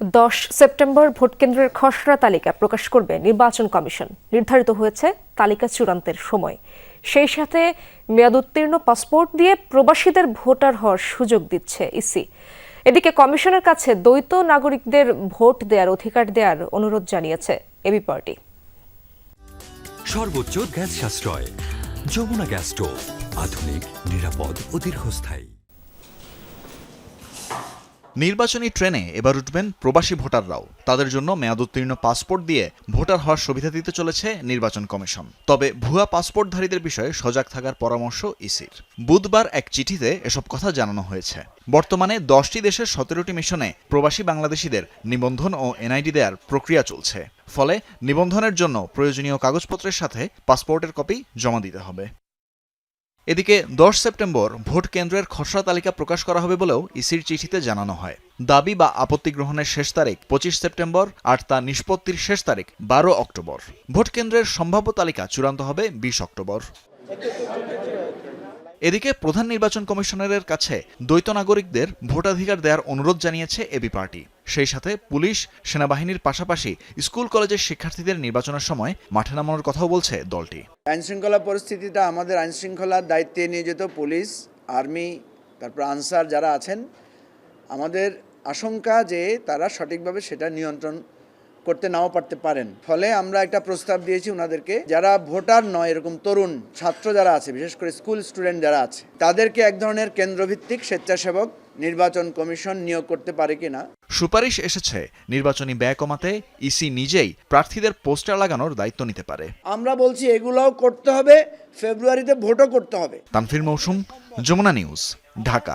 দশ September vote কেন্দ্রের খসড়া তালিকা প্রকাশ করবে নির্বাচন কমিশন। নির্ধারিত হয়েছে তালিকা চূড়ান্তের সময়। সেই সাথে মেয়াদোত্তীর্ণ পাসপোর্ট দিয়ে প্রবাসীদের ভোটার হওয়ার সুযোগ দিচ্ছে ইসি। এদিকে কমিশনের কাছে দ্বৈত নাগরিকদের ভোট দেওয়ার অধিকার দেওয়ার অনুরোধ জানিয়েছে এবি পার্টি। সর্বোচ্চ গ্যাস সাশ্রয়, যমুনা গ্যাস স্টোভ, আধুনিক, নিরাপদ ও দীর্ঘস্থায়ী। নির্বাচনী ট্রেনে এবার উঠবেন প্রবাসী ভোটাররাও। তাদের জন্য মেয়াদোত্তীর্ণ পাসপোর্ট দিয়ে ভোটার হওয়ার সুবিধা দিতে চলেছে নির্বাচন কমিশন। তবে ভুয়া পাসপোর্টধারীদের বিষয়ে সজাগ থাকার পরামর্শ ইসির। বুধবার এক চিঠিতে এসব কথা জানানো হয়েছে। বর্তমানে দশটি দেশের সতেরোটি মিশনে প্রবাসী বাংলাদেশিদের নিবন্ধন ও এনআইডি দেওয়ার প্রক্রিয়া চলছে। ফলে নিবন্ধনের জন্য প্রয়োজনীয় কাগজপত্রের সাথে পাসপোর্টের কপি জমা দিতে হবে। এদিকে দশ সেপ্টেম্বর ভোট কেন্দ্রের খসড়া তালিকা প্রকাশ করা হবে বলেও ইসির চিঠিতে জানানো হয়। দাবি বা আপত্তি গ্রহণের শেষ তারিখ পঁচিশ সেপ্টেম্বর আর তা নিষ্পত্তির শেষ তারিখ বারো অক্টোবর। ভোট কেন্দ্রের সম্ভাব্য তালিকা চূড়ান্ত হবে বিশ অক্টোবর। এদিকে প্রধান নির্বাচন কমিশনারের কাছে দ্বৈত নাগরিকদের ভোটাধিকার দেওয়ার অনুরোধ জানিয়েছে এবি পার্টি। সেই সাথে পুলিশ, সেনাবাহিনীর পাশাপাশি স্কুল কলেজের শিক্ষার্থীদের নির্বাচনের সময় মাঠে নামানোর কথাও বলছে দলটি। আইনশৃঙ্খলা পরিস্থিতিটা আমাদের আইনশৃঙ্খলার দায়িত্বে নিয়োজিত পুলিশ, আর্মি, তারপর আনসার যারা আছেন, আমাদের আশঙ্কা যে তারা সঠিকভাবে সেটা নিয়ন্ত্রণ করতে নাও পারতে পারেন। ফলে আমরা একটা প্রস্তাব দিয়েছি ওনাদেরকে যারা ভোটার নয়, এরকম তরুণ ছাত্র যারা আছে, বিশেষ করে স্কুল স্টুডেন্ট যারা আছে, তাদেরকে এক ধরনের কেন্দ্রভিত্তিক স্বেচ্ছাসেবক নির্বাচন কমিশন নিয়োগ করতে পারে কিনা। সুপারিশ এসেছে নির্বাচনী ব্যয় কমাতে ইসি নিজেই প্রার্থীদের পোস্টার লাগানোর দায়িত্ব নিতে পারে। আমরা বলছি এগুলোও করতে হবে ফেব্রুয়ারিতে ভোটও করতে হবে। তানফির মৌসুম যমুনা নিউজ ঢাকা।